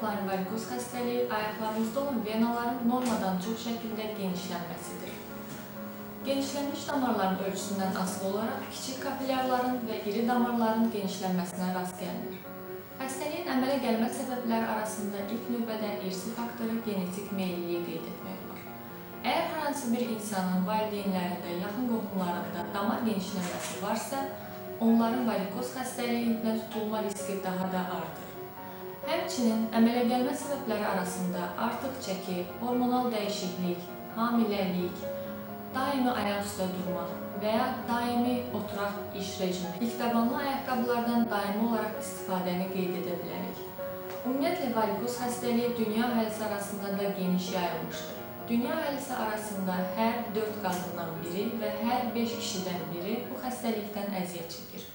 plain varikoz xəstəliyi ayaqlarımızda olan venaların normadan çox şəkildə genişlənməsidir. Genişlənmiş damarların ölçüsündən asılı olaraq kiçik kapillyarların və iri damarların genişlənməsinə rast gəlinir. Xəstəliyin əmələ gəlmə səbəbləri arasında ilk növbədə irsi faktoru genetik meyilliyi qeyd etmək olar. Əgər hər hansı bir insanın valideynlərində, yaxın qohumlarında damar genişlənməsi varsa, onların varikoz xəstəliyinə tutulma riski daha da artır. Həmçinin əmələ gəlmə səbəbləri arasında artıq çəki, hormonal dəyişiklik, hamiləlik, daimi ayaq üstə durmaq və ya daimi oturaq iş rejimi, ilkdabanlı ayaqqabılardan daimi olaraq istifadəni qeyd edə bilərik. Ümumiyyətlə varikoz xəstəliyi dünya əhalisi arasında da geniş yayılmışdır. Dünya əhalisi arasında hər 4 qadından biri və hər 5 kişidən biri bu xəstəlikdən əziyyət çəkir.